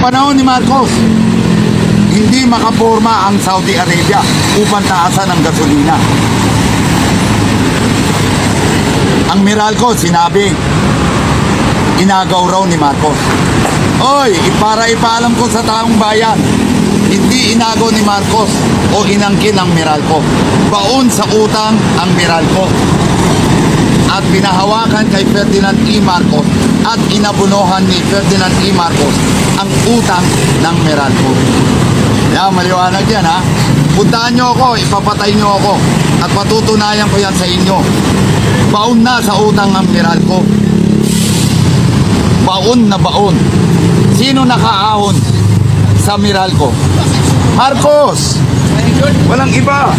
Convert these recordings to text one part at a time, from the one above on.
panahon ni Marcos, hindi makaporma ang Saudi Arabia upang taasan ang gasolina. Ang Meralco, sinabi, inagaw raw ni Marcos. Oy, para ipaalam ko sa taong bayan, hindi inagaw ni Marcos o inangkin ang Meralco. Baon sa utang ang Meralco. At pinahawakan kay Ferdinand E. Marcos at inabunohan ni Ferdinand E. Marcos ang utang ng Meralco. Yan, maliwanag yan ha. Puntahan nyo ako, ipapatay nyo ako at patutunayan ko yan sa inyo. Baon na sa utang ng Meralco. Baon na baon. Sino nakaahon sa Meralco? Marcos! Walang iba.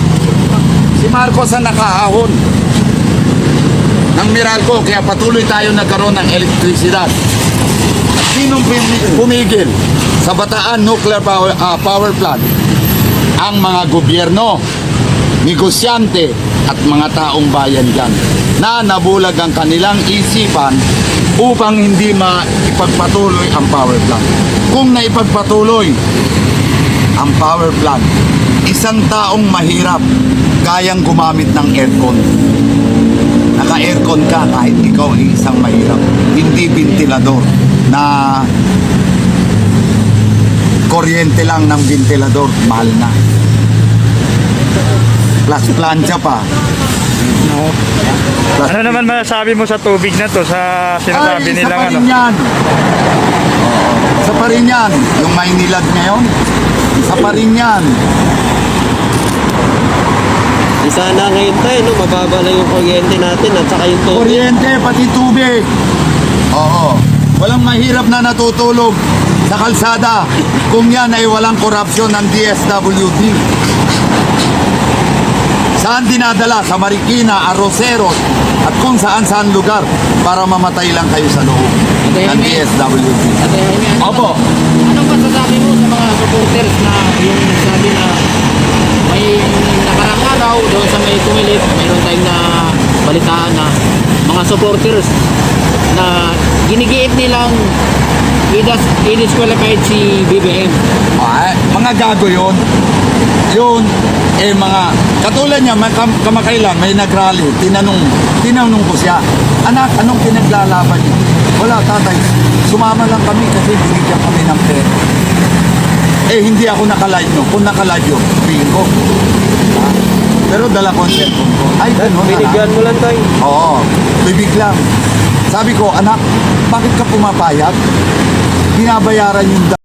Si Marcos ang nakaahon ng Meralco kaya patuloy tayo nagkaroon ng elektrisidad. Sinong pumi- pumigil sa Bataan Nuclear Power, ah, Power Plant? Ang mga gobyerno, negosyante at mga taong bayan dyan na nabulag ang kanilang isipan upang hindi maipagpatuloy ang power plant. Kung naipagpatuloy ang power plant, isang taong mahirap kayang gumamit ng aircon. Naka-aircon ka kahit ikaw ay isang mahirap. Hindi ventilador na kuryente lang ng ventilador, mahal na. Plus plancha pa. Plus Ano naman masasabi mo sa tubig na to sa sinasabi Ay, pa ano? yan. Isa pa rin yan. Yung Maynilad ngayon, isa pa rin yan. Di sana ngayon tayo, no, mababa na yung kuryente natin at saka yung tubig. Kuryente, pati tubig. Oo. Walang mahirap na natutulog sa kalsada kung yan ay walang korupsyon ng DSWD. Saan dinadala? Sa Marikina, Arroceros, at kung saan saan lugar para mamatay lang kayo sa loob ng DSWD. Ano Opo. Anong masasabi mo sa mga supporters na yung nagsabi na may nakarang araw doon sa may kumilit, mayroon tayong na balitaan na mga supporters na ginigiit nilang idas, i-disqualified si BBM. Ay, mga gago yun. Yun, eh mga, katulad niya, may kam- kamakailan, may nagrally, tinanong, tinanong ko siya, anak, anong pinaglalaban niyo? Wala, tatay, sumama lang kami kasi binigyan kami ng pera. Eh, hindi ako nakalive no. Kung nakalive yun, ko. Ha? Pero dala ko ang cellphone ko. Ay, ganun, anak. Binigyan mo lang tayo. Oo, bibig lang. Sabi ko, anak, bakit ka pumapayag? Binabayaran yung